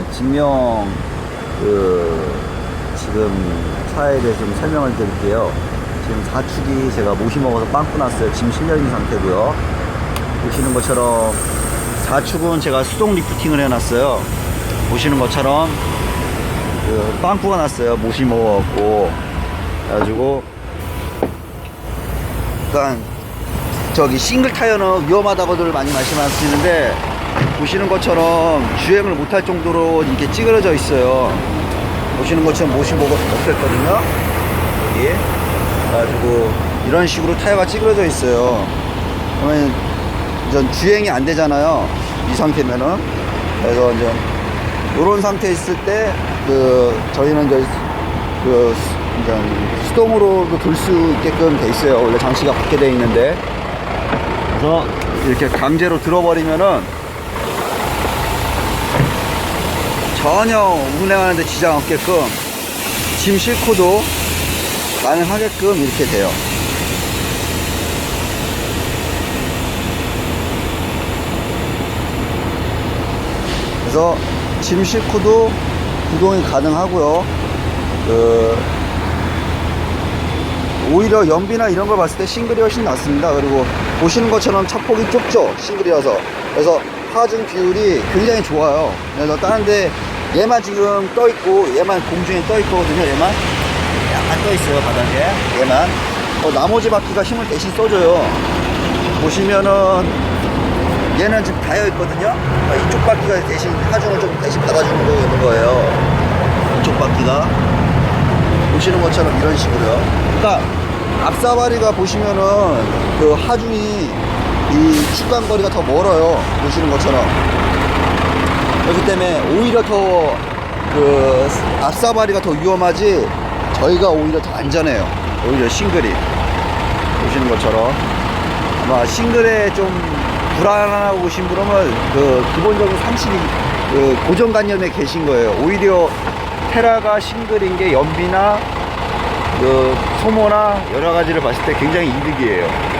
예, 증명 그 지금 차에 대해서 좀 설명을 드릴게요. 지금 4축이 제가 못이 먹어서 빵꾸 났어요. 짐 실려 있는 상태고요. 보시는 것처럼 4축은 제가 수동 리프팅을 해놨어요. 보시는 것처럼 그 빵꾸가 났어요. 못이 먹어갖고 그래가지고 그러니까 저기 싱글 타이어는 위험하다고들 많이 말씀하시는데 보시는 것처럼 주행을 못할 정도로 이렇게 찌그러져 있어요. 보시는 것처럼 못이 뭐가 없었거든요. 여기 그래가지고 이런 식으로 타이어가 찌그러져 있어요. 그러면 이제 주행이 안 되잖아요. 이 상태면은 그래서 이제 이런 상태에 있을 때 그 저희는 이제 그 수- 이제 수동으로도 돌수 있게끔 돼 있어요. 원래 장치가 받게 돼 있는데 그래서 이렇게 강제로 들어버리면은 전혀 운행하는데 지장 없게끔 짐 싣고도 가능하게끔 이렇게 돼요. 그래서 짐 싣고도 구동이 가능하고요. 그 오히려 연비나 이런 걸 봤을 때 싱글이 훨씬 낫습니다. 그리고 보시는 것처럼 차폭이 좁죠. 싱글이어서. 그래서 하중 비율이 굉장히 좋아요. 그래서 다른데 얘만 지금 떠 있고 얘만 공중에 떠 있거든요. 얘만 약간 떠 있어요 바닥에. 얘만. 어, 나머지 바퀴가 힘을 대신 써줘요. 보시면은 얘는 지금 닿여 있거든요. 그러니까 이쪽 바퀴가 대신 하중을 좀 대신 받아주는 거 있는 거예요. 이쪽 바퀴가 보시는 것처럼 이런 식으로요. 그러니까 앞사바리가 보시면은 그 하중이 이 축간 거리가 더 멀어요. 보시는 것처럼. 그렇기 때문에 오히려 더 그 앞사바리가 더 위험하지 저희가 오히려 더 안전해요. 오히려 싱글이 보시는 것처럼 아마 싱글에 좀 불안하고 오신 분은 그 기본적인 상식이 그 고정관념에 계신 거예요. 오히려 테라가 싱글인 게 연비나 그 소모나 여러 가지를 봤을 때 굉장히 이득이에요.